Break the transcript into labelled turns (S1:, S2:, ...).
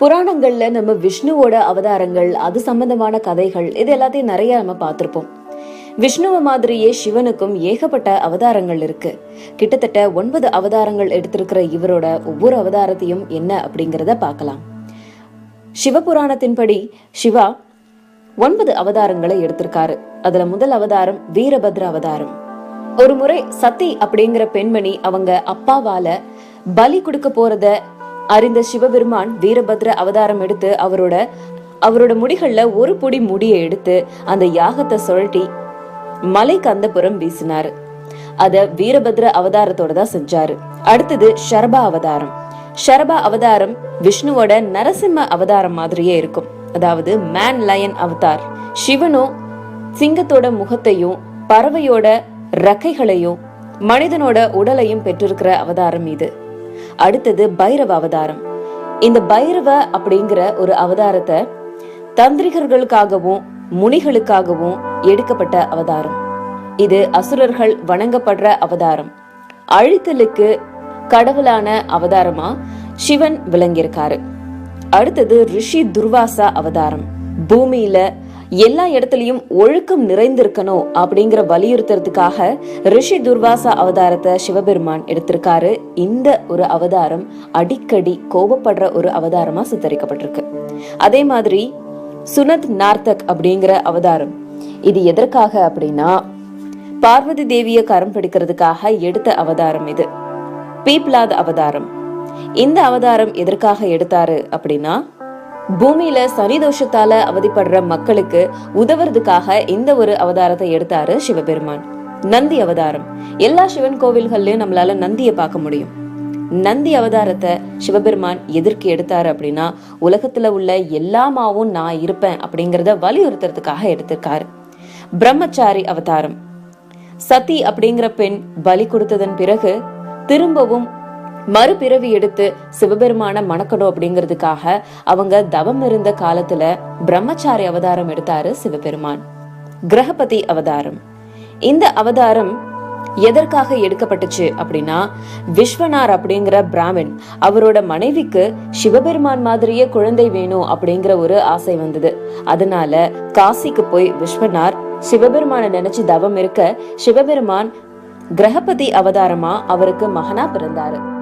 S1: புராணங்கள்ல நம்ம விஷ்ணுவோட அவதாரங்கள் அது சம்பந்தமான கதைகள் இது எல்லாத்தையும் நிறைய நம்ம பார்த்துருப்போம். விஷ்ணுவை மாதிரியே சிவனுக்கும் ஏகப்பட்ட அவதாரங்கள் இருக்கு. கிட்டத்தட்ட ஒன்பது அவதாரங்கள் எடுத்திருக்கிற இவரோட ஒவ்வொரு அவதாரத்தையும் என்ன அப்படிங்கிறத பார்க்கலாம். சிவபுராணத்தின்படி சிவா ஒன்பது அவதாரங்களை எடுத்திருக்காரு. அதுல முதல் அவதாரம் வீரபத்ர அவதாரம். ஒரு முறை சத்தி அப்படிங்கிற பெண்மணி அவங்க அப்பாவால பலி கொடுக்க போறத அறிந்த சிவபெருமான் வீரபத்ர அவதாரம் எடுத்து அவரோட அவரோட முடிகள்ல ஒரு பொடி முடியை எடுத்து அந்த யாகத்தை சுழட்டி மலை கந்தபுரம் வீசினாரு. அத வீரபத்ர அவதாரத்தோட தான் செஞ்சாரு. அடுத்தது ஷரபா அவதாரம். ஷரபா அவதாரம் விஷ்ணுவோட நரசிம்ம அவதாரம் மாதிரியே இருக்கும். அதாவது மேன் லயன் அவதார் சிவனும் சிங்கத்தோட முகத்தையும் பறவையோட ரக்கைகளையும் மனிதனோட உடலையும் பெற்றிருக்கிற அவதாரம் இது. அடுத்தது பைரவ அவதாரம். இந்த பைரவ அப்படிங்கிற ஒரு அவதாரத்தை தந்திரிகர்களுக்காகவும் முனிகளுக்காகவும் எடுக்கப்பட்ட அவதாரம். இது அசுரர்கள் வணங்கப்படுற அவதாரம். அழித்தலுக்கு கடவுளான அவதாரமா சிவன் விளங்கியிருக்காரு. அடுத்தது ரிஷி துர்வாசா அவதாரம். பூமியில எல்லா இடத்துலயும் ஒழுக்கம் நிறைந்திருக்கணும் அப்படிங்கிற வலியுறுத்துறதுக்காக ரிஷி துர்வாசா அவதாரத்தை சிவபெருமான் எடுத்திருக்காரு. இந்த ஒரு அவதாரம் அடிக்கடி கோபப்படுற ஒரு அவதாரமா சித்தரிக்கப்பட்டிருக்கு. அதே மாதிரி சுனத் நார்த்தக் அப்படிங்கிற அவதாரம். இது எதற்காக அப்படின்னா பார்வதி தேவிய கரம் பிடிக்கிறதுக்காக எடுத்த அவதாரம் இது. பீப்லாத் அவதாரம். இந்த அவதாரம் எதற்காக எடுத்தாரு அப்படின்னா பூமியில சனிதோஷத்தால அவதிப்படுற மக்களுக்கு உதவுறதுக்காக இந்த ஒரு அவதாரத்தை எடுத்தாரு சிவபெருமான். நந்தி அவதாரம். எல்லா சிவன் கோவில்கள்லயும் நம்மளால நந்தியை பார்க்க முடியும். நந்தி அவதாரத்தை சிவபெருமான் எதற்கு எடுத்தாரு அப்படின்னா உலகத்துல உள்ள எல்லாமாவும் நான் இருப்பேன் அப்படிங்கறத வலியுறுத்துறதுக்காக எடுத்திருக்காரு. பிரம்மச்சாரி அவதாரம். சதி அப்படிங்கிற பெண் பலி கொடுத்ததன் பிறகு திரும்பவும் மறுபிறவி எடுத்து சிவபெருமான மணக்கணும் அப்படிங்கிறதுக்காக அவங்க தவம் இருந்த காலத்துல பிரம்மச்சாரி அவதாரம் எடுத்தாரு சிவபெருமான். கிரகபதி அவதாரம். இந்த அவதாரம் எதற்காக எடுக்கப்பட்டுச்சு அப்படின்னா விஸ்வனார் அப்படிங்கிற பிராமின் அவரோட மனைவிக்கு சிவபெருமான் மாதிரியே குழந்தை வேணும் அப்படிங்கிற ஒரு ஆசை வந்தது. அதனால காசிக்கு போய் விஸ்வனார் சிவபெருமான நினைச்சு தவம் இருக்க சிவபெருமான் கிரகபதி அவதாரமா அவருக்கு மகனா பிறந்தாரு.